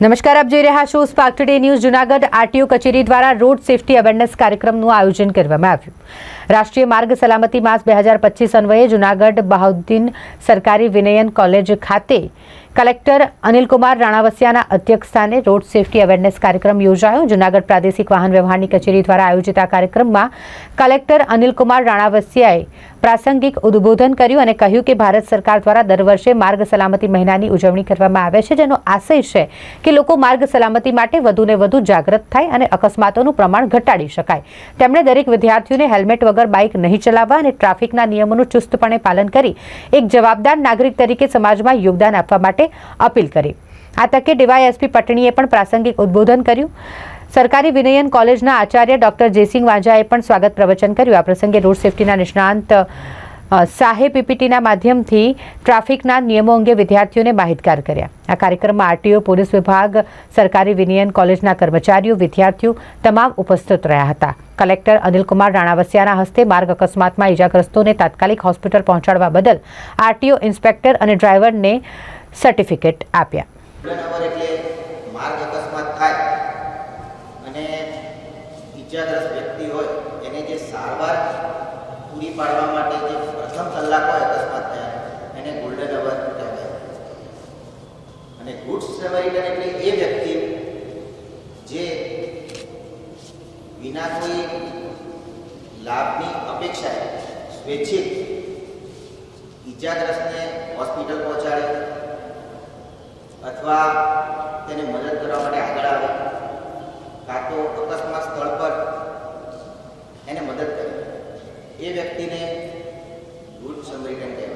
નમસ્કાર, આપ જોઈ રહ્યા છો Spark Today News Junagadh. RTO કચેરી દ્વારા રોડ સેફટી અવેરનેસ કાર્યક્રમનું આયોજન કરવામાં આવ્યું. રાષ્ટ્રીય માર્ગ સલામતી માસ બે હજાર પચીસ અન્વયે જુનાગઢ બહાઉદ્દીન સરકારી વિનયન કોલેજ ખાતે કલેક્ટર અનિલકુમાર રાણાવસિયાના અધ્યક્ષસ્થાને રોડ સેફટી અવેરનેસ કાર્યક્રમ યોજાયો. જુનાગઢ પ્રાદેશિક વાહન વ્યવહારની કચેરી દ્વારા આયોજિત આ કાર્યક્રમમાં કલેક્ટર અનિલકુમાર રાણાવસિયાએ પ્રાસંગિક ઉદ્બોધન કર્યું અને કહ્યું કે ભારત સરકાર દ્વારા દર વર્ષે માર્ગ સલામતી મહિનાની ઉજવણી કરવામાં આવે છે, જેનો આશય છે કે લોકો માર્ગ સલામતી માટે વધુને વધુ જાગૃત થાય અને અકસ્માતોનું પ્રમાણ ઘટાડી શકાય. તેમણે દરેક વિદ્યાર્થીઓને હેલ્મેટ વગર બાઇક નહીં ચલાવવા અને ટ્રાફિકના નિયમોનું ચુસ્તપણે પાલન કરી એક જવાબદાર નાગરિક તરીકે સમાજમાં યોગદાન આપવા માટે અપીલ કરી. આ તકે ડીવાયએસપી પટણીએ પણ પ્રાસંગિક ઉદ્બોધન કર્યું. સરકારી વિનયન કોલેજના આચાર્ય ડોક્ટર જયસિંહ વાંઝાએ પણ સ્વાગત પ્રવચન કર્યું. આ પ્રસંગે રોડ સેફટીના નિષ્ણાંત સાહેબ પીપીટીના માધ્યમથી ટ્રાફિકના નિયમો અંગે વિદ્યાર્થીઓને માહિતગાર કર્યા. આ કાર્યક્રમમાં આરટીઓ, પોલીસ વિભાગ, સરકારી વિનયન કોલેજના કર્મચારીઓ, વિદ્યાર્થીઓ તમામ ઉપસ્થિત રહ્યા હતા. કલેક્ટર અનિલકુમાર રાણાવસિયાના હસ્તે માર્ગ અકસ્માતમાં ઇજાગ્રસ્તોને તાત્કાલિક હોસ્પિટલ પહોંચાડવા બદલ આરટીઓ ઇન્સ્પેક્ટર અને ડ્રાઈવરને સર્ટિફિકેટ આપ્યા નંબર એટલે માર્ગ અકસ્માત થાય અને ઈજાગ્રસ્ત વ્યક્તિ હોય, એને જે સારવાર પૂરી પાડવા માટે જે પ્રથમ કલાક હોય અકસ્માત થયા, એને ગોલ્ડન અવર કહેવાય. અને ગુડ સેવરિટન એટલે એ વ્યક્તિ જે વિના કોઈ લાભની અપેક્ષાએ સ્વૈચ્છિક ઈજાગ્રસ્તને હોસ્પિટલ પહોંચાડે, અથવા એ વ્યક્તિને ગુડ સમરીટન કહેવાય